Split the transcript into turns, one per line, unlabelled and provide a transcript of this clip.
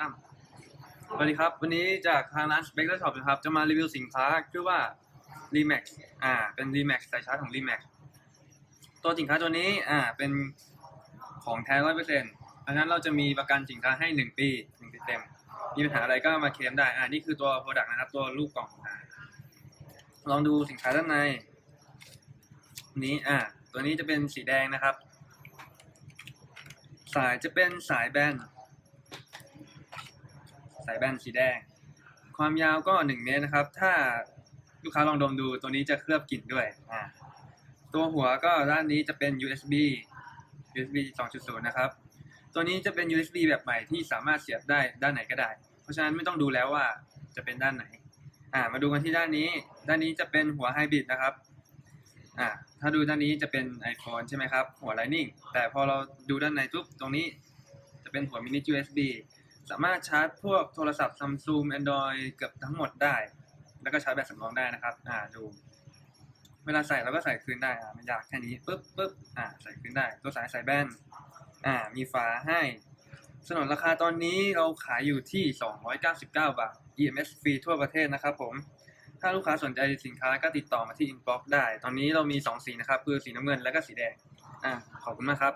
ตั้มสวัสดีครับ วันนี้จากทางร้าน s p e c t r Shop นะครับ จะมารีวิวสินค้าชื่อว่า Remax อ่า เป็น Remax สายชาร์จของ Remax ตัวสินค้าตัวนี้ อ่า เป็นของแท้ร้อยเปอร์เซ็นต์ดังนั้นเราจะมีประกันสินค้าให้หนึ่งปีหนึ่งปีเต็ม มีปัญหาอะไรก็มาเคลมได้ อ่า นี่คือตัว Product นะครับ ตัวรูปกล่องลองดูสินค้าด้านใน นี้ อ่า ตัวนี้จะเป็นสีแดงนะครับ สายจะเป็นสายแบน สายแบนสีแดง ความยาวก็หนึ่งเมตรนะครับ ถ้าลูกค้าลองดมดูตัวนี้จะเคลือบกลิ่นด้วยอ่าตัวหัวก็ด้านนี้จะเป็น USB USB 2.0 นะครับ ตัวนี้จะเป็น USB แบบใหม่ที่สามารถเสียบได้ด้านไหนก็ได้ เพราะฉะนั้นไม่ต้องดูแล้วว่าจะเป็นด้านไหน อ่า มาดูกันที่ด้านนี้ ด้านนี้จะเป็นหัวไฮบริดนะครับ อ่า ถ้าดูด้านนี้จะเป็น iPhone ใช่ไหมครับ หัว Lightning แต่พอเราดูด้านในปุ๊บ ตรงนี้จะเป็นหัว mini USB สามารถชาร์จพวกโทรศัพท์ Samsung Android เกือบทั้งหมดได้ แล้วก็ชาร์จแบตสำรองได้นะครับ อ่าดู เวลาใส่เราก็ใส่คืนได้อ่าไม่ยากแค่นี้ปุ๊บปุ๊บอ่าใส่คืนได้ ตัวสายใส่แบนอ่า มีฝาให้สนนราคาตอนนี้เราขายอยู่ที่ 299 บาท EMS ฟรีทั่วประเทศนะครับผม ถ้าลูกค้าสนใจสินค้าก็ติดต่อมาที่ inbox ได้ ตอนนี้เรามี 2 สีนะครับ คือสีน้ำเงินและก็สีแดง อ่าขอบคุณมากครับ